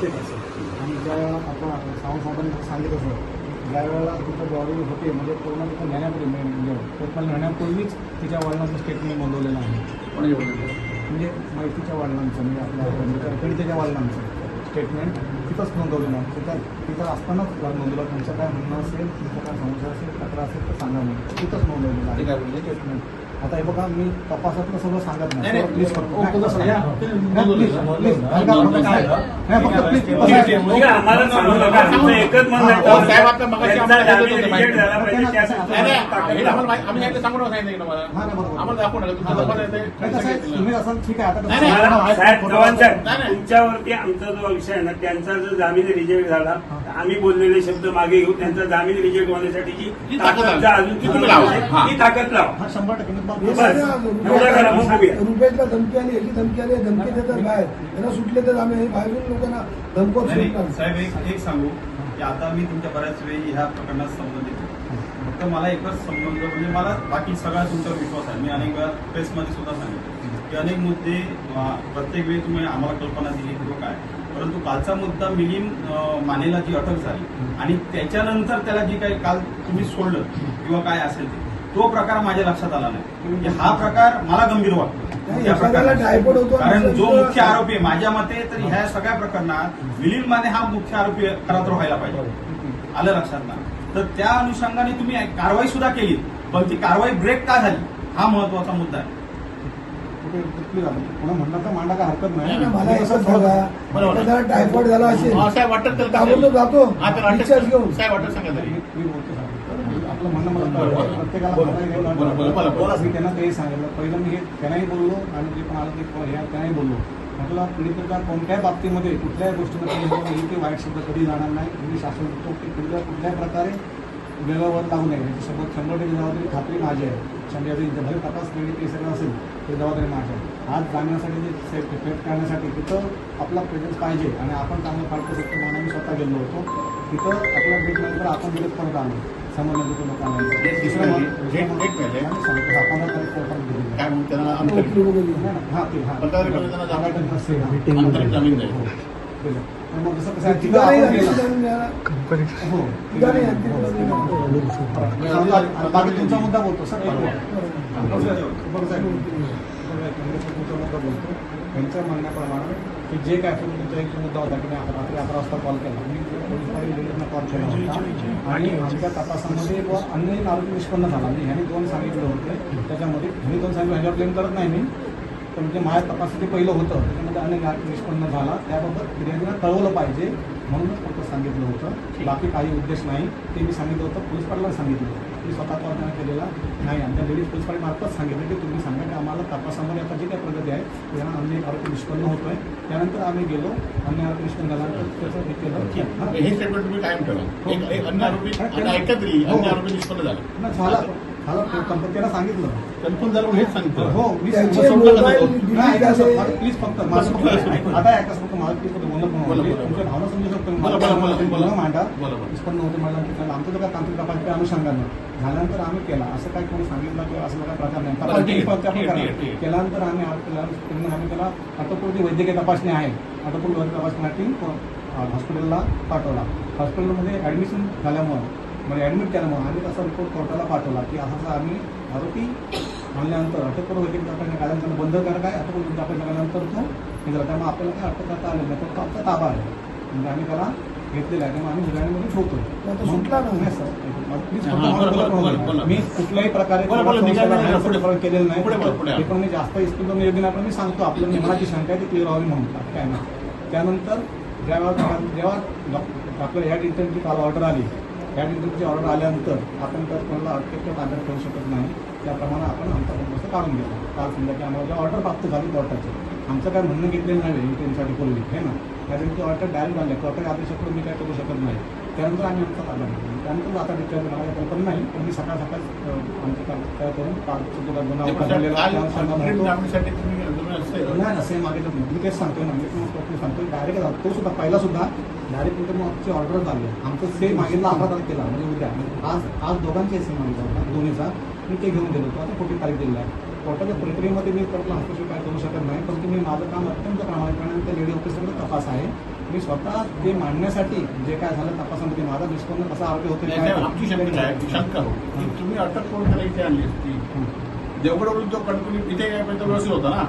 प्रत्येक असं आणि ज्या आपण सावंत साहेबांनी सांगितलं होतं ज्या वेळेला तिथं बॉडी होते म्हणजे पूर्ण तिथं नेण्यापूर्वी म्हणजे पेपरला नेण्यापूर्वीच तिच्या वडिलांचं स्टेटमेंट नोंदवलेलं आहे. म्हणजे माहितीच्या वडिलांचं म्हणजे आपल्या पीडितेच्या वडिलांचं स्टेटमेंट तिथंच नोंदवलेलं आहे. तिथं तिथं असतानाच नोंदवलं. तुमचं काय म्हणणं असेल तुमचं काय समस्या असेल तक्रार असेल तर सांगा म्हणून. तिथंच नोंदवलेलं आहे? स्टेटमेंट आता हे बघा मी तपासातलं सगळं सांगत नाही. प्लीज. तुमच्यावरती आमचा जो विषय आहे ना त्यांचा जर जामीन रिजेक्ट झाला आम्ही बोललेले शब्द मागे घेऊ त्यांचा जामीन रिजेक्ट ही ताकद. जर अजून लावा. हा. ताकद लावा. शंभर टक्के. रुपयातला धमकी आली याची धमकी आली धमकी देतात बाहेर. त्यांना सुटले तर आम्ही बाहेरून लोकांना धमकवत साहेब एक एक सांगू की आता मी तुमच्या बऱ्याच वेळी ह्या प्रकरणात संबंधित. फक्त मला एकच संबंध म्हणजे मला बाकी सगळा तुमच्यावर विश्वास आहे. मी अनेक वेळा प्रेसमध्ये सुद्धा सांगितलं की अनेक मुद्दे प्रत्येक वेळी तुम्ही आम्हाला कल्पना दिली किंवा काय. परंतु कालचा मुद्दा मिलिंद अं, मानेला जी अटक झाली आणि त्याच्यानंतर त्याला जी काही काल तुम्ही सोडलं किंवा काय असेल ते. तो प्रकार माझ्या लक्षात आला नाही. म्हणजे हा प्रकार मला गंभीर वाटतो. कारण जो मुख्य आरोपी आहे माझ्या मते तर ह्या सगळ्या प्रकरणात मिलिंद माने हा मुख्य आरोपी खरा तर व्हायला पाहिजे. आलं लक्षात ना? तर त्या अनुषंगाने तुम्ही कारवाई सुद्धा केली. पण ती कारवाई ब्रेक का झाली? हा महत्त्वाचा मुद्दा आहे. म्हणलं तर मांडा काय हरकत नाही. टायफॉइड झाला असेल हा, वाटत जातो. घेऊन. साहेब वाटत सांगा मी- मी. आपलं म्हणणं मला. प्रत्येकाला बरं. मी त्यांना तेही सांगितलं. पहिलं मी हे त्यांनाही बोललो आणि जे पण आलं ते त्यांनाही बोललो. म्हटलं पीडितेच्या कोणत्याही बाबतीमध्ये कुठल्याही गोष्टीमध्ये ही ते वाईट शब्द कधी जाणार नाही. मी शासन करतो. की पीडितेला कुठल्याही प्रकारे वेळेवर लागू नये. याची शंभर टक्के जबाबदारी खात्री माझी आहे. शंभर भले तपास केली ते सगळं असेल ते जबाबदारी माझी आहे. आज जाण्यासाठी जे सेफ सेफ करण्यासाठी तिथं आपला प्रेझेन्स पाहिजे आणि आपण चांगलं करू शकतो म्हणून आम्ही स्वतः गेलो होतो. तिथं आपल्या भेट नंतर आपण परत आलो. समजलं तिथं लोकांना मग- हा, हा, हा. हा. हो, कसं कसं. हो, हो. हो. बाकी तुमचा मुद्दा बोलतो सर बरोबर. तुमचा मुद्दा बोलतो त्यांच्या म्हणण्याप्रमाणे की जे काय असेल तुमचा एक मुद्दा होता की मी आता रात्री अकरा वाजता कॉल केला. मी पोलीस पाटील लेडीजना कॉल केला होता. आणि आमच्या तपासामध्ये व अन्य आरोपी निष्पन्न झाला. म्हणजे ह्यांनी दोन सांगितलं होते. त्याच्यामध्ये ह्यांनी दोन सांगितलं ह्याच्यावर क्लेम करत नाही मी. पण जे माझ्या तपासाचे पहिलं होतं. त्याच्यामध्ये अनेक आरोपी निष्पन्न झाला. त्याबाबत फिर्यादीला कळवलं पाहिजे म्हणूनच फक्त सांगितलं होतं. बाकी काही उद्देश नाही. ते मी सांगितलं होतं. पोलीस पाटलाला सांगितलं होतं. मी स्वतः कॉल त्यांना केलेला नाही. आमच्या लेडीज पोलीस पाटील मार्फत सांगितलं की तुम्ही सांगा की आम्हाला तपासामध्ये आता जी काही प्रगती आहे त्यांना अन्य एक आरोपी निष्पन्न होतोय त्यानंतर आम्ही गेलो अन्य आरोपी निष्पन्न झाल्यानंतर त्याचं हे केलं. की हां. हे स्टेटमेंट तुम्ही कायम एक- एक अन्य आरोपी एकत्रित हो. अन्य आरोपी निष्पन्न झाले. झालं. पण त्याला सांगितलं कन्फर्म झालं हेच सांगितलं हो मी त्याचे समोर सोडलं मोबाईल नव्हतं. डिलीट नाही, ऐका सर, झाले. मला प्लीज फक्त माझं फक्त ऐका. आता ऐका फक्त मला प्लीज फक्त बोलणं पण बोला, होऊ दे. बोला. तुमच्या भावना समजू शकतो मी. बोला, मला बोला, बोला, बोला. बोलणं मांडा बोला, बोला. मला की चला, आमचं तर काय तांत्रिक तपासच्या अनुषंगानं झाल्यानंतर आम्ही केला असं काय कोणी सांगितलं किंवा असं काय प्रकार नाही बरं, ठीक आहे, तपासणी आपण ठीक आहे, करा. ठीक आहे, ठीक आहे. केल्यानंतर आम्ही पूर्ण आम्ही त्याला अटकपूर्ती वैद्यकीय तपासणी आहे अटकपूर्ती वैद्यकीय तपासणीसाठी हॉस्पिटलला पाठवला हॉस्पिटलमध्ये ॲडमिशन झाल्यामुळं म्हणजे ॲडमिट केल्यामुळं आम्ही तसा रिपोर्ट कोर्टाला पाठवला की असं आम्ही आरोपी आणल्यानंतर अटक करून वैद्यकीय तपासणी काढल्यानंतर बंद करा काय अटक करून तपासणी केल्यानंतर तो हे झाला त्यामुळे आपल्याला काय अटक करता आलं नाही फक्त आमचा ताबा आहे म्हणजे आम्ही त्याला घेतलेला आहे त्यामुळे आम्ही ठेवतोय आता सुटला. नाही सर. मी कुठल्याही प्रकारे. केलेलं नाही. हे पण मी जास्त इस्पिल योजना पण मी सांगतो आपलं मला जी शंका आहे ती क्लिअर व्हावी म्हणून काय नाही त्यानंतर जेव्हा जेव्हा डॉ- आपल्या ह्या डिटेलची काल ऑर्डर आली ह्या डिटेलची ऑर्डर आल्यानंतर आपण तर कोणाला अटकेत ताब्यात ठेवू शकत नाही. त्याप्रमाणे आपण आमचा बंदोबस्त काढून घेतला काल संध्याकाळी आम्हाला जे ऑर्डर प्राप्त झाली कोर्टाची आमचं काय म्हणणं घेतलेलं नाही इंटेनसाठी पूर्वी हे ना? कारण ती ऑर्डर डायरेक्ट आले कोर्टाच्या आदेशाकडून मी काय करू शकत नाही. त्यानंतर आम्ही आमचा ताब्यात घेतला त्यानंतर आता डिटेल मला कल्पना नाही. पण मी सकाळ सकाळ आमचं काम तयार करून जो गुन्हा नाही ना सेम मागे मी तेच सांगतोय ना मी तुम्हाला तो सांगतोय. डायरेक्ट तो सुद्धा पहिला सुद्धा डायरेक्ट तिथे मग आमची ऑर्डर झाली. आमचं सेम मागेला अकरा तारखेला म्हणजे उद्या. आज आज दोघांचे सेम मागितला होता. दोन्हीचा. मी ते घेऊन गेलो होतो. आता कोटी तारीख दिलेला आहे? कोर्टाच्या प्रक्रियेमध्ये मी कोर्टला हस्तक्षेप काय करू शकत नाही. परंतु मी माझं काम अत्यंत प्रामाणिकपणे त्या लेडी ऑफिसरकडे तपास आहे. मी स्वतः ते मांडण्यासाठी जे काय झालं तपासामध्ये माझा डिस्कोन कसा आरोपी होते नाही, साहेब, आमची शंका आहे. शंका की तुम्ही अटक करून त्याला इथे आणली असती. देवगडवरून जो कंटिन्यू इथे यायपर्यंत व्यवस्थित होता ना?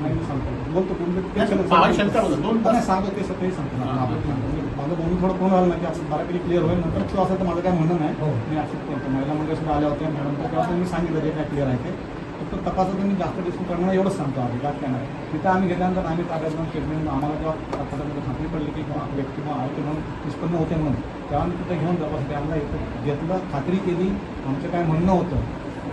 नाही, सांगतो. बोलतो नाही, मला शंका होतं. दोन तास- नाही, सांगतो ते सगळं सांगतो हा. माझं बोलून थोडं कोण आलं ना की आपण बऱ्यापैकी क्लिअर होईल नंतर. तो असं तर माझं काय म्हणणं नाही. हो. मी ऍक्सेप्ट करतो महिला मंडळ सुद्धा आल्या होत्या मॅडम. तर मी सांगितलं जे काय क्लिअर आहे ते. फक्त तपासाचं मी जास्त डिस्कस करणार एवढंच सांगतो आधी. बाकी काय नाही तिथं आम्ही घेतल्यानंतर आम्ही ताब्यात घेऊन स्टेटमेंट आम्हाला जेव्हा तपासामध्ये खात्री पडली की व्यक्ती किंवा आरोपी म्हणून निष्पन्न होते म्हणून. तेव्हा आम्ही तिथं घेऊन तपासते आम्हाला इथं घेतलं खात्री केली. आमचं काय म्हणणं होतं?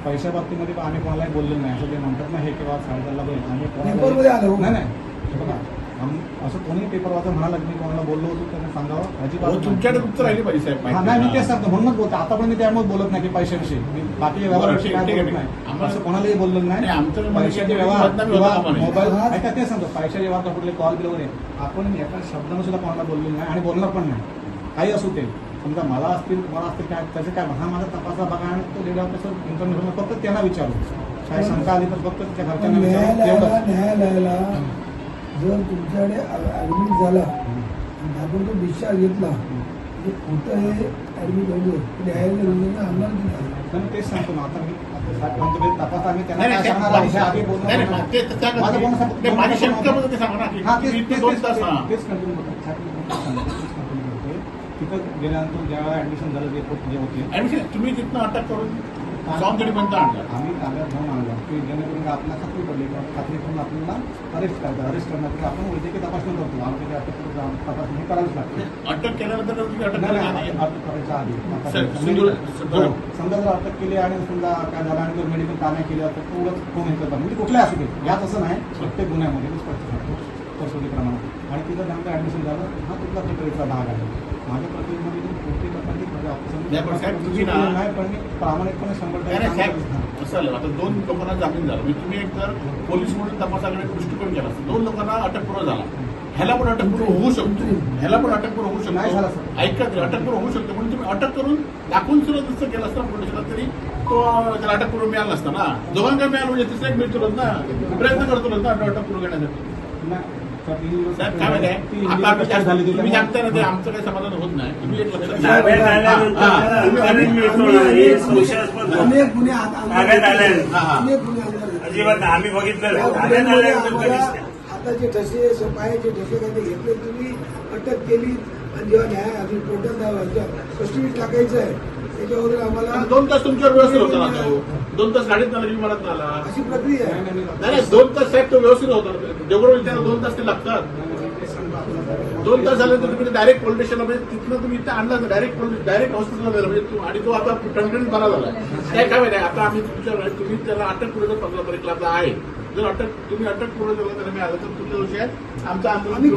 पैशा बाबतीमध्ये पण आम्ही कोणालाही बोललेलं नाही. असं जे म्हणतात ना हे किंवा साडेचारला बैल आम्ही पेपरमध्ये आलं, हो. नाही नाही. हे बघा आम्ही असं कोणी पेपर वाचा म्हणाला की मी कोणाला बोललो होतो त्यांना सांगावं. अजिबात हो, तुमच्याकडे उत्तर राहिली पाहिजे साहेब हा, नाही मी तेच सांगतो. म्हणूनच बोलतो. आता पण मी त्यामुळे बोलत नाही की पैशाविषयी. मी बाकी व्यवहाराविषयी काय बोलत. नाही. असं कोणालाही बोललेलं नाही. नाही, आमचं म्हणणं पैशाचे व्यवहार किंवा. मोबाईल. ऐका ते सांगतो. पैशाचे व्यवहार कुठले कॉल बिल वगैरे आपण एका शब्दानं सुद्धा कोणाला बोललेलं नाही आणि बोलणार पण नाही. काही असू ते समजा मला असतील मला असतील काय त्याचे काय हा माझा तपासा बघा आणि तो डेटा ऑफिसर इन्फॉर्मेशन फक्त त्यांना विचारू काही शंका आली तर फक्त त्या घरच्यांना विचारू न्यायालयाला न्यायालयाला जर तुमच्याकडे ऍडमिट झाला आणि आपण तो डिस्चार्ज घेतला जे खोटं हे ऍडमिट होतो न्यायालय निर्णय आणणार की नाही पण तेच सांगतो ना आता मी तपास आम्ही त्यांना काय सांगणार हे आधी नाही, माझं बोलणं माझी शंका ते सांगा ना. की हा, तेच दोन हा. तिथं गेल्यानंतर ज्या वेळा ऍडमिशन झालं होत- जे होते. ऍडमिशन तुम्ही तिथनं अटक करून आणलं. आम्ही ताब्यात घेऊन आणलं. की जेणेकरून आपल्याला खात्री पडली किंवा खात्री करून आपल्याला अरेस्ट करतात अरेस्ट करण्यासाठी आपण वैद्यकीय तपासणी करतो. आरोग्याची अटक करून तपासणी करावीच लागते. अटक केल्यानंतर अटक करायच्या आधी हो. समजा जर अटक केली आणि समजा काय झालं आणि जर मेडिकल का नाही केलं तर तेवढंच कोण हे करतात म्हणजे कुठल्या असू दे. यात असं नाही. प्रत्येक गुन्ह्यामध्ये स्पष्ट सांगतो तरतुदीप्रमाणे आणि तिथं त्यांचं ऍडमिशन झालं हा तिथला प्रक्रियेचा भाग आहे? माझ्या प्रक्रियेमध्ये कोणती प्रकारची माझ्या ऑफिसर नाही पण मी प्रामाणिकपणे शंभर टक्के. असं आता दोन लोकांना जामीन झाला. म्हणजे तुम्ही एक तर पोलीस म्हणून तपासाकडे दृष्टिकोन केला असता. दोन लोकांना अटकपूर्व झाला. ह्याला पण अटकपूर्व होऊ शकतो. ह्याला पण अटकपूर्व होऊ नाही झाला, शकतो सर. ऐका तरी अटकपूर्व होऊ शकतो म्हणून तुम्ही अटक करून दाखवून सुद्धा तसं केलं असतं पोलिसाला तरी तो त्याला अटकपूर्व मिळाला नसता ना. दोघांना मिळालं म्हणजे तिसरा एक मिळतोच ना. प्रयत्न करतो ना अटकपूर्व घेण्यासाठी. साहेब काय माहिती ती आहे आता आम्ही इंडिया झाली तुम्ही त्याच्यामुळे- सांगता ना ते आमचं काही समाधान होत नाही तुम्ही एक लक्षात घ्या. ताब्यात आल्यानंतर हा, हा. अंतरिम मिळतो ना हे संशयास्पद होतं. अनेक गुन्हे आत- ताब्यात आल्यानंतर हा, हा. अनेक गुन्हे आमदार अजिबात. आम्ही बघितलं या ताब्यात गुन्ह्यांमध्ये आल्यानंतर कधीच आम्हाला नाही. आता जे ठसे पायाचे ठसे ते घेतले तुम्ही अटक केली आणि जेव्हा न्याय अजून कोर्टात जावं कस्टडीत टाकायचं आहे आम्हाला दोन तास तुमच्यावर व्यवस्थित होता ना तो? दोन तास गाडीत झाला की मला आला अशी प्रक्रिया आहे. नाही, दोन तास साहेब तो व्यवस्थित होता देवगड विचार दोन तास ते लागतात. दोन तास झाल्यानंतर तुम्ही डायरेक्ट पोलीस स्टेशनला म्हणजे तिथनं तुम्ही इथे आणला डायरेक्ट डायरेक्ट हॉस्पिटलला गेला म्हणजे तू- आणि तो आता टणटणीत बरा झाला. काय काय माहिती आता आम्ही तुमच्या तुम्ही त्याला अटक पूर्ण पंधरा तारीखला आपला आहे. जर अटक तुम्ही अटक पूर्ण झाला त्याला मिळालं तर तुमच्या विषय आहे आमचा आंदोलन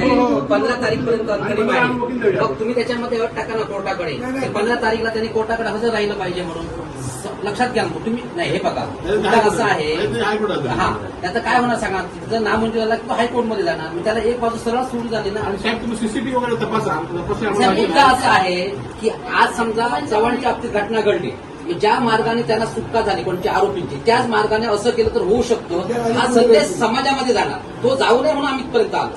हो, हो, हो. पंधरा तारीख पर्यंत अंतरिम आहे. मग तुम्ही त्याच्यामध्ये अट टाका ना कोर्टाकडे. पंधरा तारीखला त्यांनी कोर्टाकडे हजर राहिलं पाहिजे म्हणून. लक्षात घ्या ना तुम्ही नाही हे बघा. असं आहे. हा त्याचं काय होणार सांगा. जर नामंजूर झाला की तो हायकोर्टमध्ये जाणार मग त्याला एक बाजू सरळ सुरू झाली ना आणि साहेब तुम्ही सीसीटीव्ही वगैरे तपासा. मुद्दा असा आहे की आज समजा चव्हाणच्या बाबतीत घटना घडली. ज्या मार्गाने त्यांना सुटका झाली कोणत्या आरोपींची त्याच मार्गाने असं केलं तर होऊ शकतं. हा संदेश समाजामध्ये जाणार तो जाऊ नये म्हणून आम्ही इथपर्यंत आलो.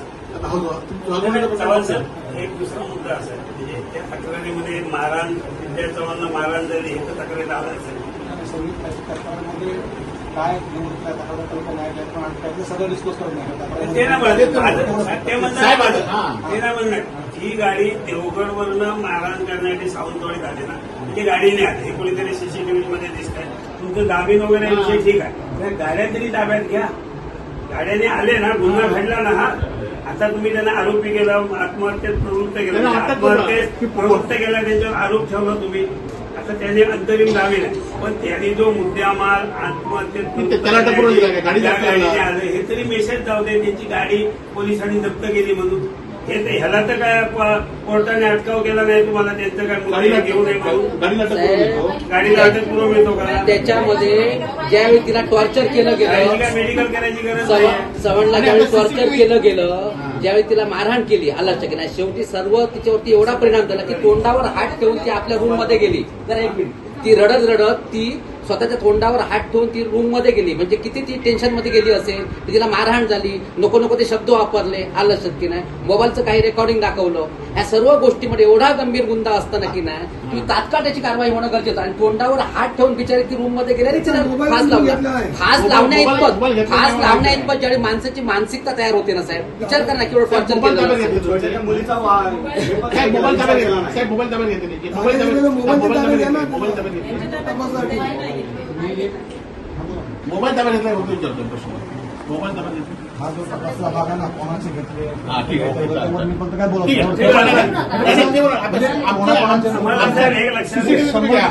एक दुसरा मुद्दा असा आहे म्हणजे त्या तक्रारीमध्ये मारहाण विद्या चव्हाणला मारहाण झाली हे तर तक्रारीत आलं असेल काय त्याचं सगळं डिस्कस करून नाही ते ना म्हणत. माझं- ते म्हणतात- साहेब, आता- हा. ते ना म्हणणार ही गाडी देवगडवरनं मारहाण करण्यासाठी सावंतवाडीत आली ना. ती गाडीने आली हे कोणीतरी सीसीटीव्ही मध्ये दिसत आहे तुमचं दाबीन वगैरे विषय ठीक आहे. त्या गाड्या तरी ताब्यात घ्या. गाड्याने आले ना गुन्हा घडला ना हा. आता तुम्ही त्यांना आरोपी केला आत्महत्येत प्रवृत्त केलं. आत्महत्येत प्रवृत्त केला त्यांच्यावर आरोप ठेवला तुम्ही. आता त्याने अंतरिम दावे नाही. पण त्यांनी जो मुद्द्यामाल आत्महत्येत? गाडी हे तरी मेसेज जाऊ दे. त्यांची गाडी पोलिसांनी जप्त केली म्हणून. हे तर ह्याला तर काय कोर्टाने अटकाव केला नाही तुम्हाला त्यांचं काय गाडीला घेऊ नये म्हणून? गाडीला अटक पूर्व मिळतो का? त्याच्यामध्ये ज्यावेळी तिला टॉर्चर केलं गेलं मेडिकल करायची गरज आणि ज्यावेळी टॉर्चर केलं गेलं. ज्यावेळी तिला मारहाण केली आलाच्या की नाही शेवटी सर्व तिच्यावरती एवढा परिणाम झाला की तोंडावर हात ठेवून ती आपल्या रूममध्ये गेली. जरा एक मिनिट ती रडत रडत ती स्वतःच्या तोंडावर हात ठेवून ती रूममध्ये गेली. म्हणजे किती ती टेन्शनमध्ये गेली असेल की तिला मारहाण झाली नको नको ते शब्द वापरले आलं लक्षात की नाही? मोबाईलचं काही रेकॉर्डिंग दाखवलं. ह्या सर्व गोष्टीमध्ये एवढा गंभीर गुन्हा असताना की नाही की तात्काळ त्याची कारवाई होणं गरजेचं. आणि तोंडावर हात ठेवून बिचारी ती रूममध्ये गेली आणि तिला मोबाईल फास लावला. फास मोबाईल- लावण्या मोबाईल इतपत फास. लावण्या इतपत ज्यावेळी माणसाची मानसिकता तयार होते ना साहेब. विचार करा ना टॉर्चर मोबाईल केलं मोबाईल साहेब मोबाईल ताब्यात घेतले होतो विचारतो प्रश्न. मोबाईल ताब्यात हा जो तपासला भाग आहे ना कोणाचे घेतले हा, ठीक आहे. मी काय ठीक आहे. आमच्या- आमच्या- एक लक्षात CCTV घ्या.